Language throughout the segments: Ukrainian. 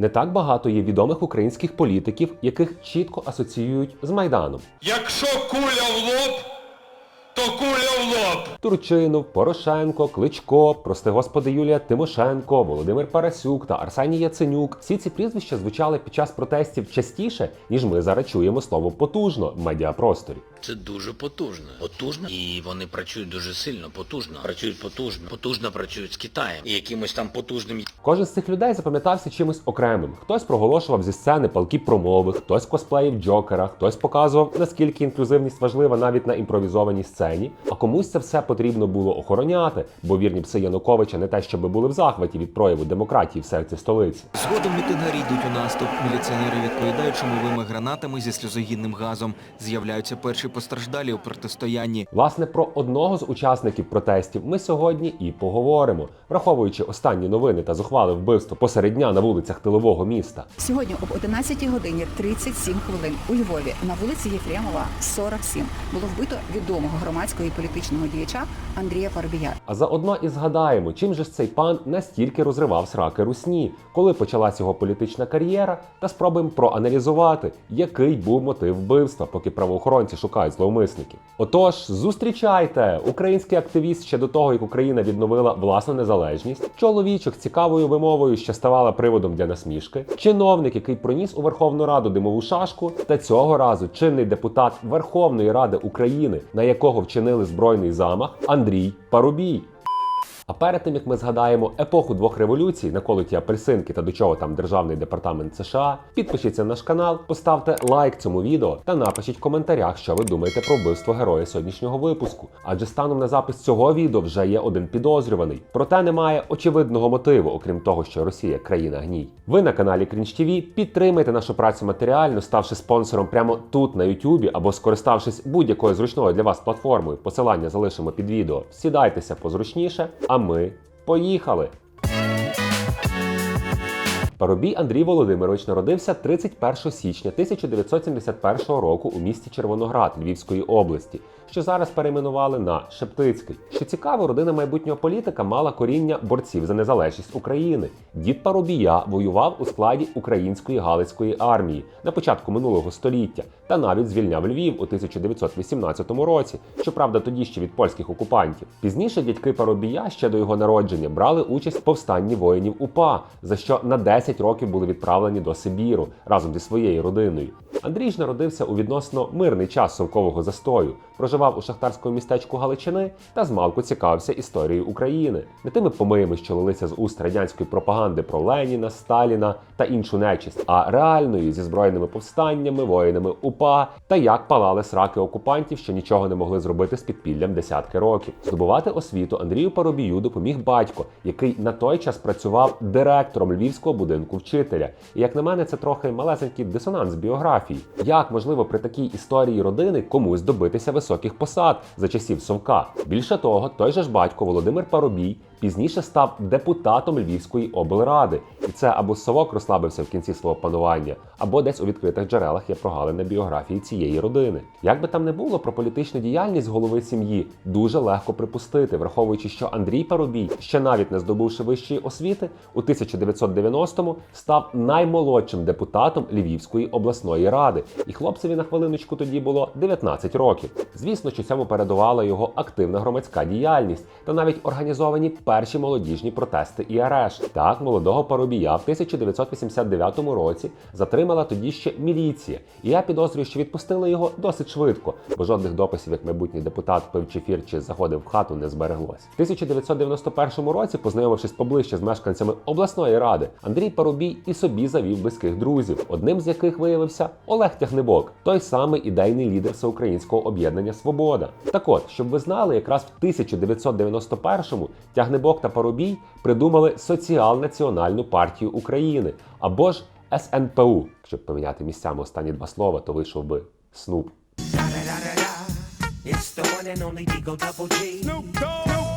Не так багато є відомих українських політиків, яких чітко асоціюють з Майданом. Якщо куля в лоб, то куля в лоб. Турчинов, Порошенко, Кличко, прости господи Юлія Тимошенко, Володимир Парасюк та Арсеній Яценюк. Всі ці прізвища звучали під час протестів частіше, ніж ми зараз чуємо слово потужно в медіапросторі. Це дуже потужно. Потужно. І вони працюють дуже сильно, потужно. Працюють потужно. Потужно працюють з Китаєм. І якимось там потужним Кожен з цих людей запам'ятався чимось окремим. Хтось проголошував зі сцени палкі промови, хтось косплеїв Джокера, хтось показував, наскільки інклюзивність важлива навіть на імпровізованій сцені. А комусь це все потрібно було охороняти, бо вірні пси Януковича не те, щоб були в захваті від прояву демократії в серці столиці. Згодом мітингарі йдуть у наступ. Міліціонери відповідають шумовими гранатами зі сльозогінним газом. З'являються перші постраждалі у протистоянні. Власне, про одного з учасників протестів ми сьогодні і поговоримо, враховуючи останні новини та зухвале вбивство посеред дня на вулицях тилового міста. Сьогодні об 11 годині 37 хвилин у Львові на вулиці Єфремова, 47, було вбито відомого громадського і політичного діяча Андрія Парубія. А заодно і згадаємо, чим же ж цей пан настільки розривав сраки русні, коли почалась його політична кар'єра, та спробуємо проаналізувати, який був мотив вбивства, поки правоохоронці шукають зловмисників. Отож, зустрічайте! Український активіст ще до того, як Україна відновила власну незалежність, чоловічок цікавою вимовою, що ставала приводом для насмішки, чиновник, який проніс у Верховну Раду димову шашку, та цього разу чинний депутат Верховної Ради України, на якого вчинили збройний замах, Андрій Парубій. А перед тим як ми згадаємо епоху двох революцій, наколоті апельсинки та до чого там державний департамент США, підпишіться на наш канал, поставте лайк цьому відео та напишіть в коментарях, що ви думаєте про вбивство героя сьогоднішнього випуску. Адже станом на запис цього відео вже є один підозрюваний. Проте немає очевидного мотиву, окрім того, що Росія країна гній. Ви на каналі Cringe TV підтримайте нашу працю матеріально, ставши спонсором прямо тут на YouTube або скориставшись будь-якою зручною для вас платформою. Посилання залишимо під відео. Сідайтеся позручніше, а ми поїхали! Парубій Андрій Володимирович народився 31 січня 1971 року у місті Червоноград Львівської області, що зараз перейменували на Шептицький. Що цікаво, родина майбутнього політика мала коріння борців за незалежність України. Дід Парубія воював у складі української галицької армії на початку минулого століття та навіть звільняв Львів у 1918 році, щоправда, тоді ще від польських окупантів. Пізніше дядьки Парубія ще до його народження брали участь в повстанні воїнів УПА, за що на 10 років були відправлені до Сибіру разом зі своєю родиною. Андрій ж народився у відносно мирний час совкового застою, проживав у шахтарському містечку Галичини та змалку цікавився історією України, не тими помиями, що лилися з уст радянської пропаганди про Леніна, Сталіна та іншу нечисть, а реальною зі збройними повстаннями, воїнами УПА та як палали сраки окупантів, що нічого не могли зробити з підпіллям десятки років. Здобувати освіту Андрію Парубію допоміг батько, який на той час працював директором львівського будинку вчителя. І як на мене, це трохи малесенький дисонанс біографії. Як можливо при такій історії родини комусь добитися високих посад за часів Совка? Більше того, той же ж батько Володимир Парубій пізніше став депутатом Львівської облради, і це або совок розслабився в кінці свого панування, або десь у відкритих джерелах є прогалина біографії цієї родини. Як би там не було про політичну діяльність голови сім'ї, дуже легко припустити, враховуючи, що Андрій Парубій, ще навіть не здобувши вищої освіти, у 1990-му став наймолодшим депутатом Львівської обласної ради, і хлопцеві на хвилиночку тоді було 19 років. Звісно, що цьому передувала його активна громадська діяльність та навіть організовані перші молодіжні протести і арешт. Так, молодого Парубія в 1989 році затримала тоді ще міліція, і я підозрюю, що відпустили його досить швидко, бо жодних дописів, як майбутній депутат пив чефір чи заходив в хату, не збереглось. В 1991 році, познайомившись поближче з мешканцями обласної ради, Андрій Парубій і собі завів близьких друзів, одним з яких виявився Олег Тягнебок, той самий ідейний лідер всеукраїнського об'єднання Свобода. Так от, щоб ви знали, якраз в 1991-му Тягнебок та Парубій придумали Соціал-національну партію України або ж СНПУ. Щоб поміняти місцями останні два слова, то вийшов би снуп. It's the one and only Digo Double G.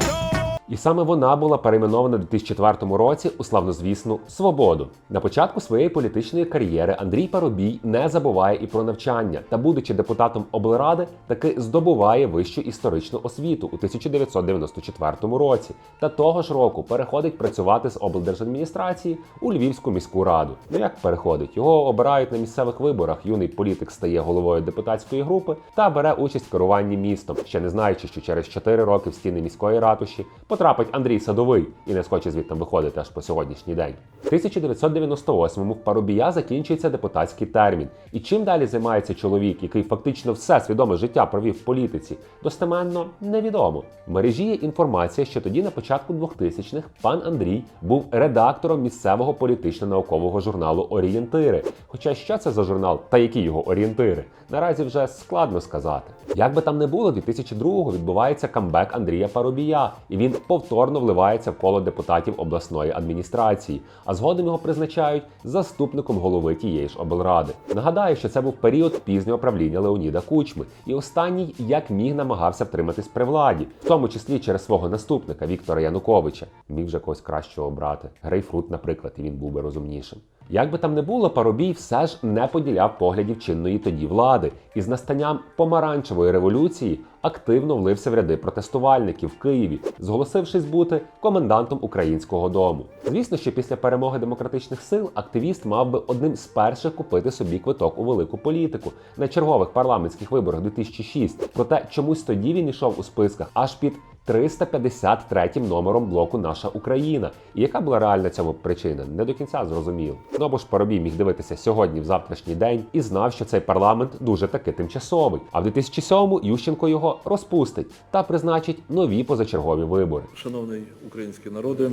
І саме вона була перейменована у 2004 році у славнозвісну свободу. На початку своєї політичної кар'єри Андрій Парубій не забуває і про навчання та, будучи депутатом облради, таки здобуває вищу історичну освіту у 1994 році. Та того ж року переходить працювати з облдержадміністрації у Львівську міську раду. Ну як переходить? Його обирають на місцевих виборах. Юний політик стає головою депутатської групи та бере участь в керуванні містом, ще не знаючи, що через 4 роки в стіни міської ратуші потрапить Андрій Садовий і не схоче звідти виходити аж по сьогоднішній день. В 1998-му в Парубія закінчується депутатський термін. І чим далі займається чоловік, який фактично все свідоме життя провів в політиці, достеменно невідомо. В мережі є інформація, що тоді на початку 2000-х пан Андрій був редактором місцевого політично-наукового журналу Орієнтири. Хоча що це за журнал та які його орієнтири, наразі вже складно сказати. Як би там не було, 2002-го відбувається камбек Андрія Парубія, і він повторно вливається в коло депутатів обласної адміністрації, а згодом його призначають заступником голови тієї ж облради. Нагадаю, що це був період пізнього правління Леоніда Кучми, і останній як міг намагався втриматись при владі, в тому числі через свого наступника Віктора Януковича. Міг вже когось кращого обрати. Грейфрут, наприклад, і він був би розумнішим. Як би там не було, Парубій все ж не поділяв поглядів чинної тоді влади, і з настанням помаранчевої революції активно влився в ряди протестувальників в Києві, зголосившись бути комендантом українського дому. Звісно, що після перемоги демократичних сил активіст мав би одним з перших купити собі квиток у велику політику на чергових парламентських виборах 2006. Проте чомусь тоді він йшов у списках аж під 353 номером блоку Наша Україна. І яка була реальна цьому причина? Не до кінця зрозумів. Ну або ж Парубій міг дивитися сьогодні в завтрашній день і знав, що цей парламент дуже таки тимчасовий. А в 2007-му Ющенко його розпустить та призначить нові позачергові вибори. Шановний український народи,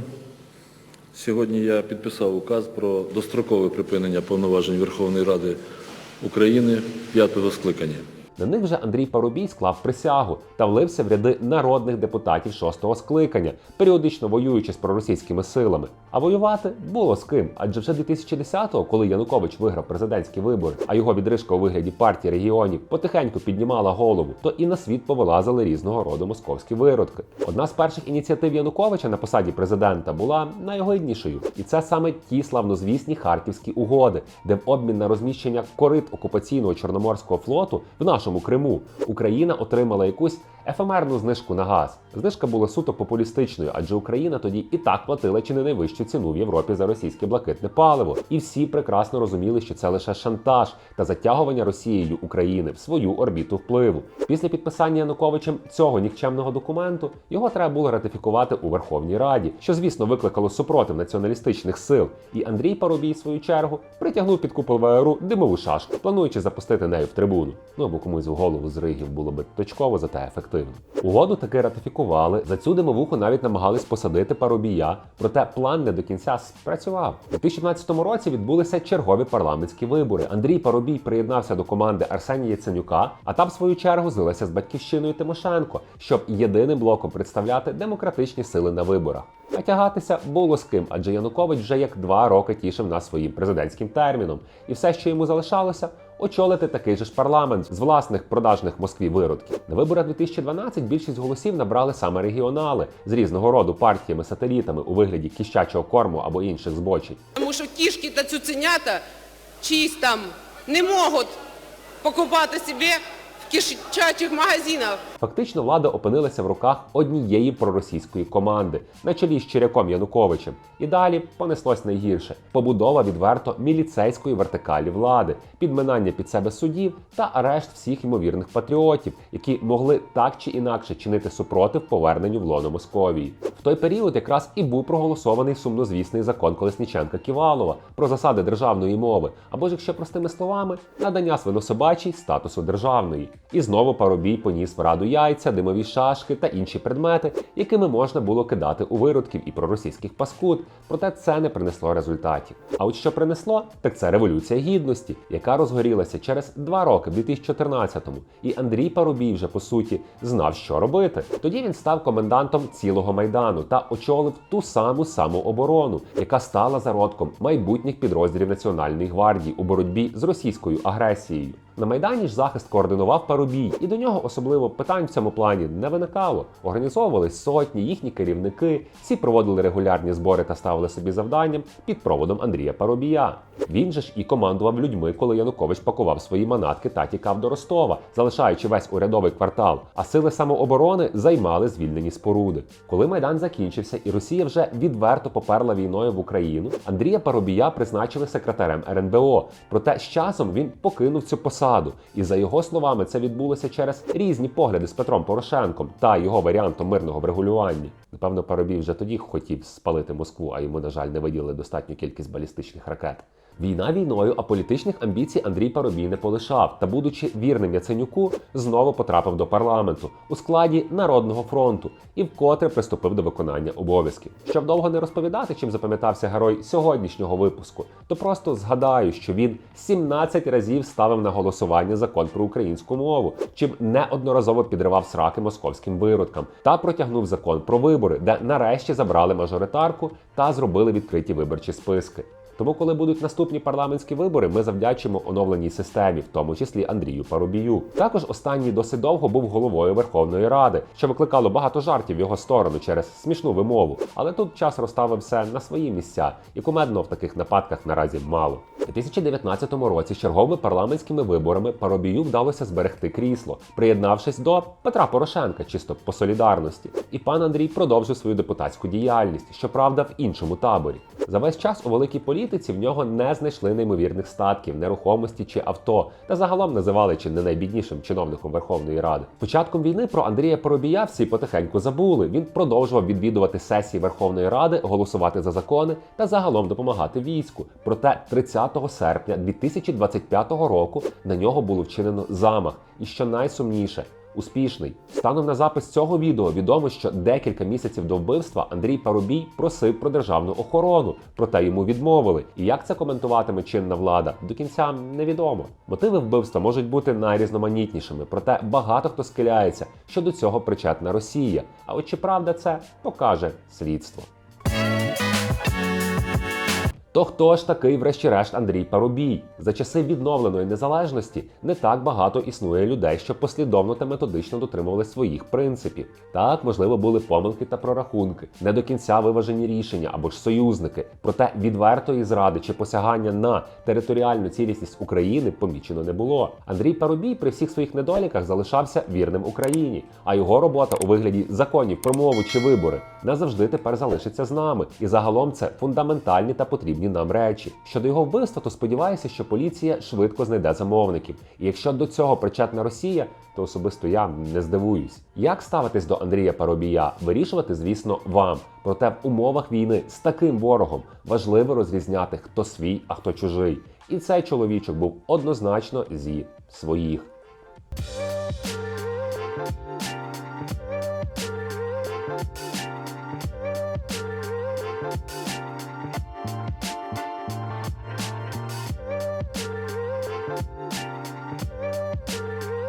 сьогодні я підписав указ про дострокове припинення повноважень Верховної Ради України п'ятого скликання. На них вже Андрій Парубій склав присягу та влився в ряди народних депутатів шостого скликання, періодично воюючи з проросійськими силами. А воювати було з ким, адже вже 2010-го, коли Янукович виграв президентські вибори, а його відрижка у вигляді партії регіонів потихеньку піднімала голову, то і на світ повилазили різного роду московські виродки. Одна з перших ініціатив Януковича на посаді президента була найогиднішою, і це саме ті славнозвісні харківські угоди, де в обмін на розміщення корит окупаційного чорноморського флоту в нашому Криму. Україна отримала якусь ефемерну знижку на газ. Знижка була суто популістичною, адже Україна тоді і так платила чи не найвищу ціну в Європі за російське блакитне паливо. І всі прекрасно розуміли, що це лише шантаж та затягування Росією України в свою орбіту впливу. Після підписання Януковичем цього нікчемного документу його треба було ратифікувати у Верховній Раді, що звісно викликало супротив націоналістичних сил. І Андрій Парубій, в свою чергу, притягнув під купол ВРУ димову шашку, плануючи запустити нею в трибуну. Ну або комусь в голову з ригів було би точково, зате ефективно. Угоду таки ратифікували. За цю димовуху навіть намагались посадити Парубія, проте план не до кінця спрацював. У 2017 році відбулися чергові парламентські вибори. Андрій Парубій приєднався до команди Арсенія Яценюка, а там, в свою чергу, злилася з батьківщиною Тимошенко, щоб єдиним блоком представляти демократичні сили на виборах. А тягатися було з ким, адже Янукович вже як два роки тішив нас своїм президентським терміном, і все, що йому залишалося. Очолити такий же ж парламент з власних продажних Москві виродків. На виборах 2012 більшість голосів набрали саме регіонали з різного роду партіями-сателітами у вигляді кіщачого корму або інших збочень. Тому що кішки та цюценята чиїсь там не можуть покупати собі кишачих магазинах. Фактично влада опинилася в руках однієї проросійської команди на чолі з Черяком Януковичем. І далі понеслось найгірше: побудова відверто міліцейської вертикалі влади, підминання під себе судів та арешт всіх ймовірних патріотів, які могли так чи інакше чинити супротив поверненню в лоно Московії. В той період якраз і був проголосований сумнозвісний закон Колесніченка Ківалова про засади державної мови, або ж, якщо простими словами, надання свинособачій статусу державної. І знову Парубій поніс в раду яйця, димові шашки та інші предмети, якими можна було кидати у виродків і проросійських паскуд. Проте це не принесло результатів. А от що принесло, так це революція гідності, яка розгорілася через два роки в 2014-му. І Андрій Парубій вже по суті знав, що робити. Тоді він став комендантом цілого майдану та очолив ту саму самооборону, яка стала зародком майбутніх підрозділів Національної гвардії у боротьбі з російською агресією. На майдані ж захист координував Парубій, і до нього особливо питань в цьому плані не виникало. Організовувались сотні, їхні керівники, всі проводили регулярні збори та ставили собі завданням під проводом Андрія Парубія. Він же ж і командував людьми, коли Янукович пакував свої манатки та тікав до Ростова, залишаючи весь урядовий квартал. А сили самооборони займали звільнені споруди. Коли майдан закінчився і Росія вже відверто поперла війною в Україну, Андрія Парубія призначили секретарем РНБО. Проте з часом він покинув цю посаду. І за його словами, це відбулося через різні погляди з Петром Порошенком та його варіантом мирного врегулювання. Напевно, Парубій вже тоді хотів спалити Москву, а йому, на жаль, не виділили достатню кількість балістичних ракет. Війна війною, а політичних амбіцій Андрій Парубій не полишав та, будучи вірним Яценюку, знову потрапив до парламенту у складі Народного фронту і вкотре приступив до виконання обов'язків. Щоб довго не розповідати, чим запам'ятався герой сьогоднішнього випуску, то просто згадаю, що він 17 разів ставив на голосування закон про українську мову, чим неодноразово підривав сраки московським виродкам, та протягнув закон про вибори, де нарешті забрали мажоритарку та зробили відкриті виборчі списки. Тому, коли будуть наступні парламентські вибори, ми завдячимо оновленій системі, в тому числі Андрію Парубію. Також останній досить довго був головою Верховної Ради, що викликало багато жартів в його сторону через смішну вимову. Але тут час розставив все на свої місця, і кумедно в таких нападках наразі мало. У 2019 році черговими парламентськими виборами Парубію вдалося зберегти крісло, приєднавшись до Петра Порошенка, чисто по солідарності. І пан Андрій продовжив свою депутатську діяльність, щоправда, в іншому таборі. За весь час у великій політиці в нього не знайшли неймовірних статків, нерухомості чи авто, та загалом називали чи не найбіднішим чиновником Верховної Ради. Початком війни про Андрія Поробія всі потихеньку забули. Він продовжував відвідувати сесії Верховної Ради, голосувати за закони та загалом допомагати війську. Проте 30 серпня 2025 року на нього було вчинено замах, і що найсумніше. Успішний станом на запис цього відео відомо, що декілька місяців до вбивства Андрій Парубій просив про державну охорону, проте йому відмовили. І як це коментуватиме чинна влада, до кінця невідомо. Мотиви вбивства можуть бути найрізноманітнішими, проте багато хто схиляється, що до цього причетна Росія. А от чи правда це покаже слідство. То хто ж такий, врешті-решт, Андрій Парубій? За часи відновленої незалежності не так багато існує людей, що послідовно та методично дотримували своїх принципів. Так, можливо, були помилки та прорахунки, не до кінця виважені рішення або ж союзники. Проте відвертої зради чи посягання на територіальну цілісність України помічено не було. Андрій Парубій при всіх своїх недоліках залишався вірним Україні, а його робота у вигляді законів про мову чи вибори назавжди тепер залишиться з нами. І загалом це фундаментальні та потрібні нам речі. Щодо його вбивства, то сподіваюся, що поліція швидко знайде замовників. І якщо до цього причетна Росія, то особисто я не здивуюсь. Як ставитись до Андрія Парубія, вирішувати, звісно, вам. Проте в умовах війни з таким ворогом важливо розрізняти, хто свій, а хто чужий. І цей чоловічок був однозначно зі своїх.